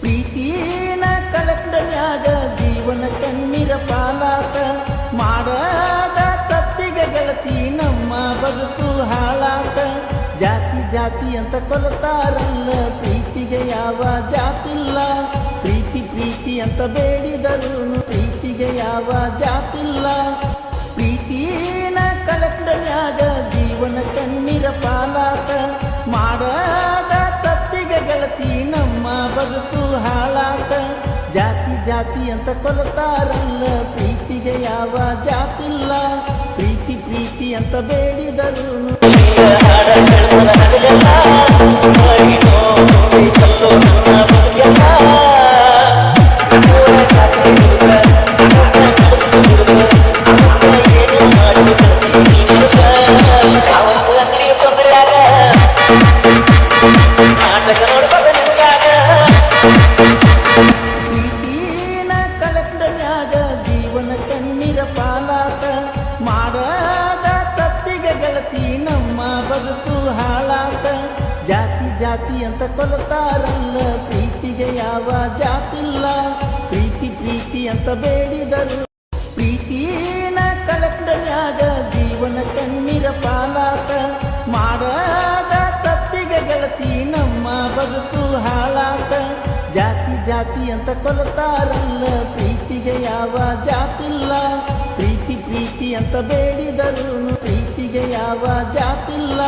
ಪ್ರೀತಿನ ಕಲಕ್ಕಾಗ ಜೀವನ ಕಣ್ಣೀರ ಪಾಲಾತ ಮಾಡದ ತಪ್ಪಿಗೆ ಗೆಳತಿ ನಮ್ಮ ಬದುಕು ಹಾಳಾತ ಜಾತಿ ಜಾತಿ ಅಂತ ಕೊಲತಾರಲ್ಲ ಪ್ರೀತಿಗೆ ಯಾವ ಜಾತಿಲ್ಲ. ಪ್ರೀತಿ ಪ್ರೀತಿ ಅಂತ ಬೇಡಿದರು ಪ್ರೀತಿಗೆ ಯಾವ ಜಾತಿಲ್ಲ. ಪ್ರೀತಿನ ಕಲಕ್ಕಾಗ ಜೀವನ ಕಣ್ಣೀರ ಪಾಲಾತ ಜಾತಿ ಅಂತ ಕೊಲತಾರಲ್ಲ ಪ್ರೀತಿಗೆ ಯಾವ ಜಾತಿಲ್ಲ. ಪ್ರೀತಿ ಪ್ರೀತಿ ಅಂತ ಬೇಡಿದರು. ಪಾಲಾತ ಮಾಡದ ತಪ್ಪಿಗೆ ಗೆಳತಿ ನಮ್ಮ ಬದುಕು ಹಾಳಾತ. ಜಾತಿ ಜಾತಿ ಅಂತ ಕೊಲತಾರಲ್ಲ ಪ್ರೀತಿಗೆ ಯಾವ ಜಾತಿಲ್ಲ. ಪ್ರೀತಿ ಪ್ರೀತಿ ಅಂತ ಬೇಡಿದರು. ಪ್ರೀತಿನ ಕಳಕಡನ್ಯಾಗ ಜೀವನ ಕಣ್ಣೀರ ಪಾಲಾತ ಮಾಡದ ತಪ್ಪಿಗೆ ಗೆಳತಿ ನಮ್ಮ ಬದುಕು ಹಾಳಾತ. ಜಾತಿ ಜಾತಿ ಅಂತ ಕೊಲತಾರಲ್ಲ ಪ್ರೀತಿಗೆ ಯಾವ ಜಾತಿಲ್ಲ. ಪ್ರೀತಿ ಪ್ರೀತಿ ಅಂತ ಬೇಡಿದರು ಪ್ರೀತಿಗೆ ಯಾವ ಜಾತಿಲ್ಲ.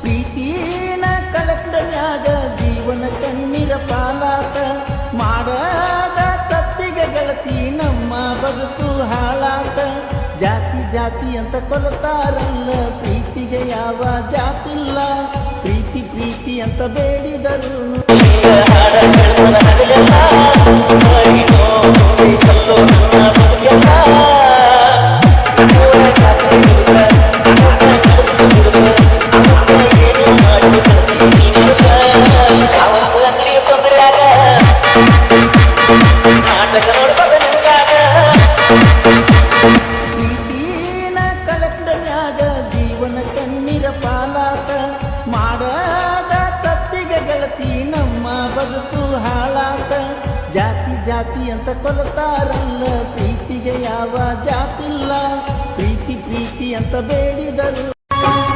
ಪ್ರೀತಿನ ಕಳಕಡೆಯಾಗ ಜೀವನ ಕಣ್ಣೀರ ಪಾಲಾತ. ಮಾಡದ ತಪ್ಪಿಗೆ ಗೆಳತಿ ನಮ್ಮ ಬದುಕು ಹಾಳಾತ. ಜಾತಿ ಜಾತಿ ಅಂತ ಕೊಲತಾರಲ್ಲ ಪ್ರೀತಿಗೆ ಯಾವ ಜಾತಿಲ್ಲ. ಪ್ರೀತಿ ಪ್ರೀತಿ ಅಂತ ಬೇಡಿದರು ಬದುಕು ಹಾಳಾತ, ಜಾತಿ ಜಾತಿ ಅಂತ ಕೊಲತಾರಲ್ಲ, ಪ್ರೀತಿಗೆ ಯಾವ ಜಾತಿಲ್ಲ, ಪ್ರೀತಿ ಪ್ರೀತಿ ಅಂತ ಬೇಡಿದರು.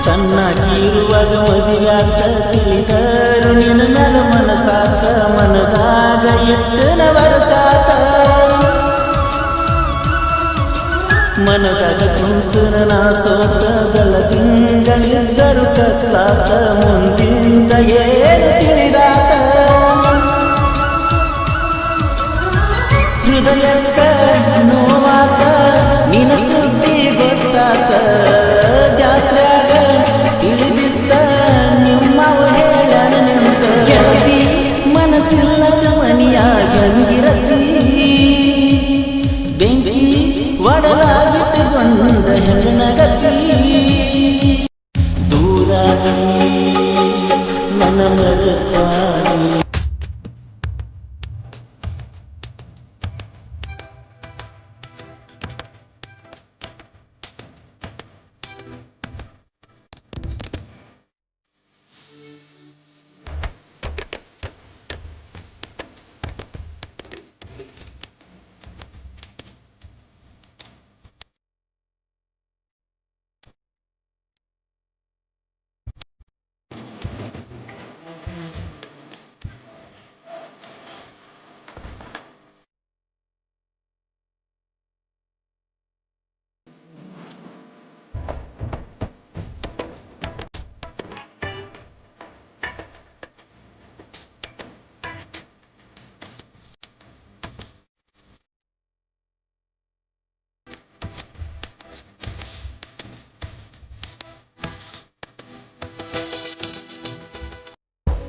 ಸಣ್ಣಗಿರುವಾಗ ಮದುವ್ಯಾತ ತಿಳಿದರು, ನಿನ್ನ ಮ್ಯಾಲ ಮನಸಾತ ಮನದಾಗ ಎಟ್ಟನ ವರಸಾತ ಮನದಾಗ ಕುಂತನ ನಾ ಸೋತ ಬೆಳದಿಂಗಳಿದ್ದರು ಕತ್ತಾತ, ಮುಂದಿಂದ ಏನು மனமறுப்பாடி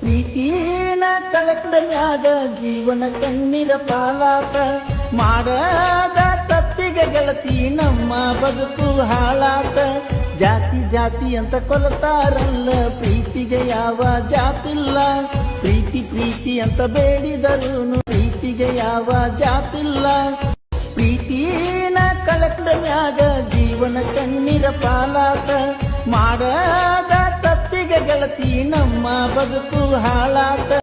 ಪ್ರೀತಿನ ಕಳಕಡನ್ಯಾಗ ಜೀವನ ಕಣ್ಣೀರ ಪಾಲಾತ ಮಾಡದ ತಪ್ಪಿಗೆ ಗೆಳತಿ ನಮ್ಮ ಬದುಕು ಹಾಳಾತ ಜಾತಿ ಜಾತಿ ಅಂತ ಕೊಲತಾರಲ್ಲ, ಪ್ರೀತಿಗೆ ಯಾವ ಜಾತಿಲ್ಲ. ಪ್ರೀತಿ ಪ್ರೀತಿ ಅಂತ ಬೇಡಿದರೂನು ಪ್ರೀತಿಗೆ ಯಾವ ಜಾತಿಲ್ಲ. ಪ್ರೀತಿನ ಕಳಕಡನ್ಯಾಗ ಜೀವನ ಕಣ್ಣೀರ ಪಾಲಾತ ಮಾಡ ನಮ್ಮ ಬದುಕು ಹಾಳಾತ